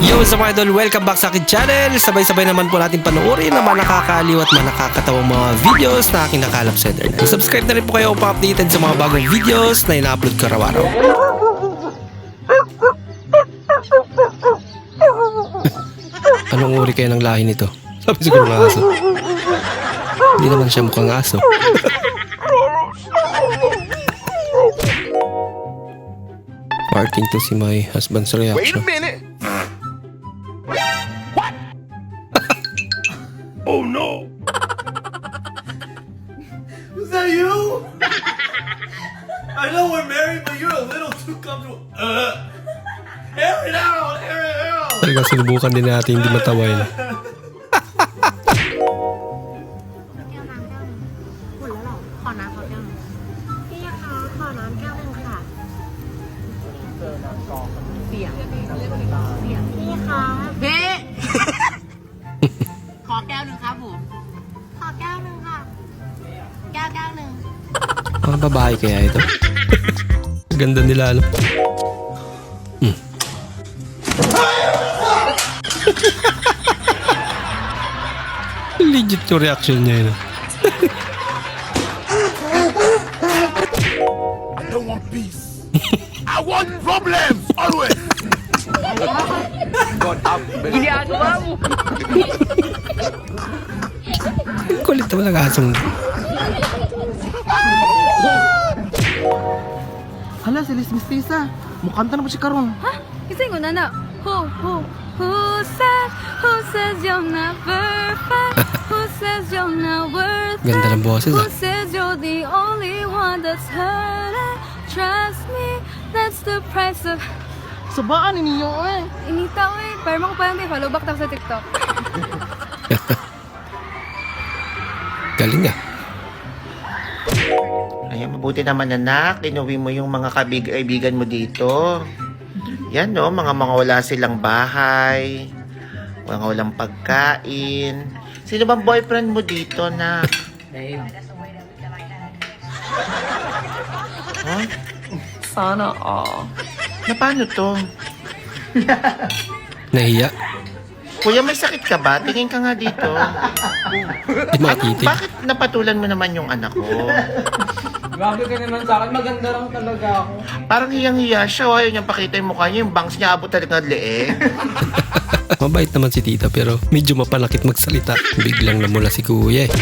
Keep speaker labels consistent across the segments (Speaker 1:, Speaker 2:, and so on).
Speaker 1: Yo sa mga idol, welcome back sa akin channel. Sabay-sabay naman po natin panoorin ang mga nakakaaliw at mga nakakatawang mga videos na aking nakalap sa internet. Subscribe na rin po kayo upang updated sa mga bagong videos na ina-upload ko araw-araw. Anong uri kayo ng lahi nito? Sabi siguro ng aso. Hindi naman siya mukhang aso. Parting to see my husband's
Speaker 2: Wait a
Speaker 1: reaction.
Speaker 2: minute.
Speaker 1: Oh no!
Speaker 3: Is that you? I know we're married, but you're a little too comfortable. Uh, air it out, air it out.
Speaker 1: Talaga sinubukan din natin hindi matawa yun.
Speaker 4: แก้วน้ำแก้วหนึ่งหมดแล้วเหรอ ขอน้ำขอแก้วหนึ่งพี่คะขอน้ำแก้วหนึ่งค่ะเสียง
Speaker 1: babae kaya ito. Ganda nila, ano? Hmm. Legit yung reaction niya yun. ah.
Speaker 2: I don't want peace. I want problems always. God up.
Speaker 1: Kulit naman ang asong.
Speaker 5: Hala, si Liz Mistisa. Mukanta na ba si Karon?
Speaker 6: Kasi ko na na. Who, who, who said, who says you're not perfect? who says you're not worth
Speaker 1: Ganda ng boses,
Speaker 6: Who
Speaker 1: ah.
Speaker 6: says you're the only one that's hurting? Trust me, that's the price of...
Speaker 5: Sabaan ni niyo eh.
Speaker 6: Inita ko eh. Parang ako parang may follow back tayo sa TikTok.
Speaker 1: Galing ah.
Speaker 7: Ay, mabuti naman anak, inuwi mo yung mga kabig-kaibigan mo dito. Yan no, mga mga wala silang bahay, mga walang pagkain. Sino bang boyfriend mo dito na? Ha?
Speaker 8: Sana all.
Speaker 7: Na paano to?
Speaker 1: Nahiya.
Speaker 7: Kuya, may sakit ka ba? Tingin ka nga dito.
Speaker 1: Di makatitig.
Speaker 7: Bakit napatulan mo naman yung anak ko?
Speaker 5: Grabe ka naman sa akin. Maganda lang talaga ako.
Speaker 7: Parang hiyang-hiya siya. oh. Ayaw niyang pakita yung mukha niya. Yung bangs niya abot talaga ng leeg.
Speaker 1: Mabait naman si tita pero medyo mapanakit magsalita. Biglang namula si kuya eh.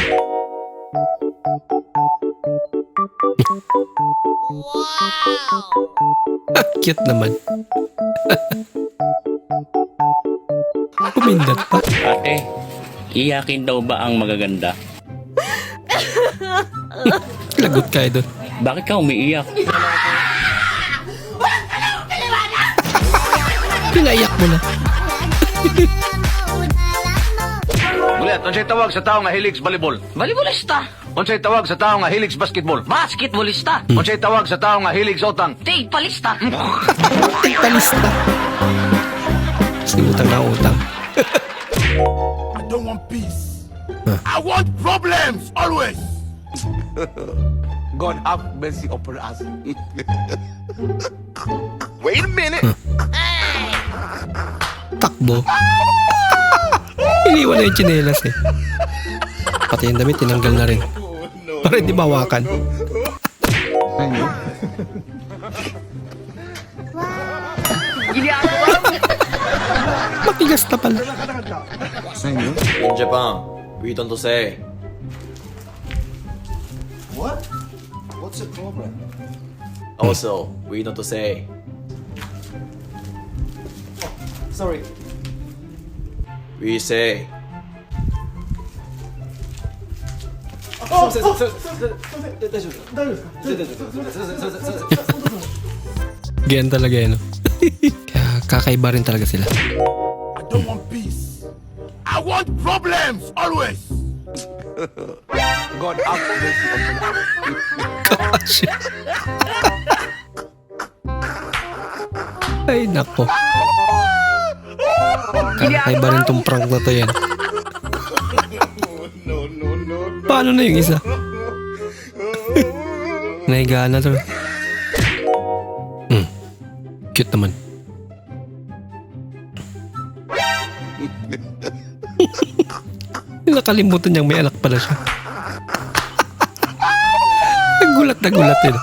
Speaker 1: Ah, Cute naman. Pumindat pa.
Speaker 9: Ate, iyakin daw ba ang magaganda?
Speaker 1: Lagot ka doon.
Speaker 9: Bakit ka umiiyak?
Speaker 1: Pinaiyak mo na.
Speaker 2: Ulit, unsay tawag sa tao nga hilig sa volleyball?
Speaker 8: Volleyballista!
Speaker 2: Unsay tawag sa tao nga hilig sa basketball?
Speaker 8: Basketballista!
Speaker 2: Unsay tawag sa tao nga hilig sa utang?
Speaker 8: Tigpalista!
Speaker 1: Talista. Sinutang na utang.
Speaker 2: I don't want peace. I want problems always. God have mercy upon us. Wait a minute.
Speaker 1: Takbo. Iniwan na yung tsinelas eh. Pati yung damit tinanggal na rin. Para hindi mawakan. Matigas na pala.
Speaker 3: In Japan, we don't say.
Speaker 10: What? What's the problem?
Speaker 3: Also, we don't say.
Speaker 10: Sorry.
Speaker 3: We say.
Speaker 1: Ganyan talaga yan. No? Kaya kakaiba rin talaga sila.
Speaker 2: I don't want peace. I want problems always. God us.
Speaker 1: Gosh. Ay, nako. Kakaiba rin tong prank na to yan. Paano na yung isa? Nahiga na to. Hmm. Cute naman. Nakalimutan niyang may anak pala siya. Nagulat na gulat eh.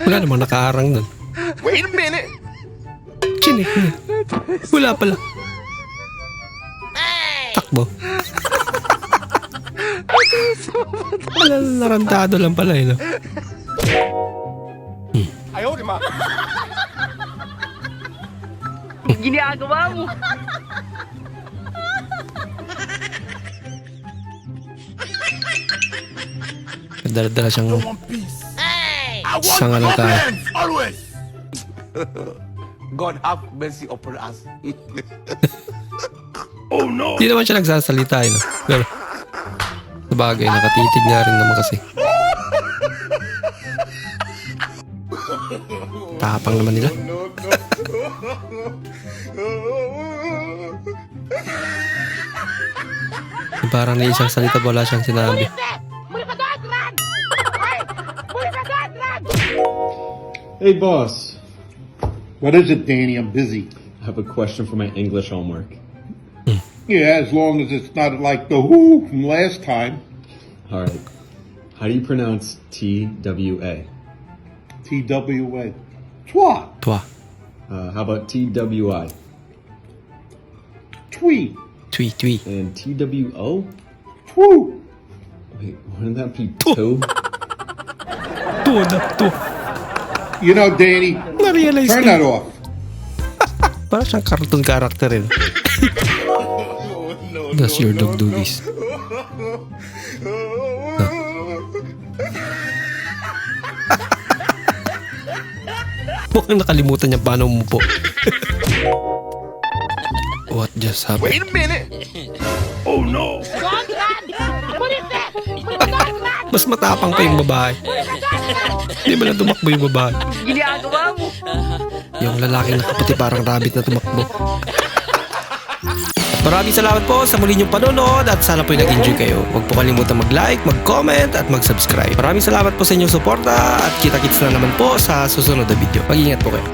Speaker 1: Wala namang nakaharang nun.
Speaker 11: Wait a minute.
Speaker 1: Chinik niya. Wala pala. Takbo. Wala, narantado lang pala eh, no?
Speaker 11: Ayaw, di ma.
Speaker 12: Ginagawa mo.
Speaker 1: Dala-dala siyang Sanga lang tayo.
Speaker 2: God have mercy upon us.
Speaker 1: Hindi naman siya nagsasalita eh, no? Pero, sa bagay, nakatitig nga rin naman kasi. Tapang naman nila. Parang na isang salita wala siyang sinabi.
Speaker 13: Hey, boss.
Speaker 11: What is it, Danny? I'm busy.
Speaker 13: I have a question for my English homework.
Speaker 11: Yeah, as long as it's not like the who from last time.
Speaker 13: All right. How do you pronounce T W A?
Speaker 11: TWA. Twa.
Speaker 1: Twa.
Speaker 13: Uh, how about T W I
Speaker 11: Twee.
Speaker 1: Twi, twi.
Speaker 13: and T W O?
Speaker 11: Twoo.
Speaker 13: Wait, wouldn't that be two?
Speaker 1: Tuwa na, tuwa.
Speaker 11: You know, Danny,
Speaker 1: Na-realize
Speaker 11: turn that off.
Speaker 1: Parang siyang cartoon character rin. Does your dog do this? Mukhang nakalimutan niya paano umupo. What just happened?
Speaker 11: Wait a minute. Oh no.
Speaker 1: Mas matapang pa yung babae. Hindi ba na tumakbo yung babae?
Speaker 12: Ginagawa mo.
Speaker 1: Yung lalaking nakaputi parang rabbit na tumakbo. Maraming salamat po sa muli niyong panonood at sana po nag-enjoy kayo. Huwag po kalimutan mag-like, mag-comment at mag-subscribe. Maraming salamat po sa inyong suporta at kita-kits na naman po sa susunod na video. Mag-ingat po kayo.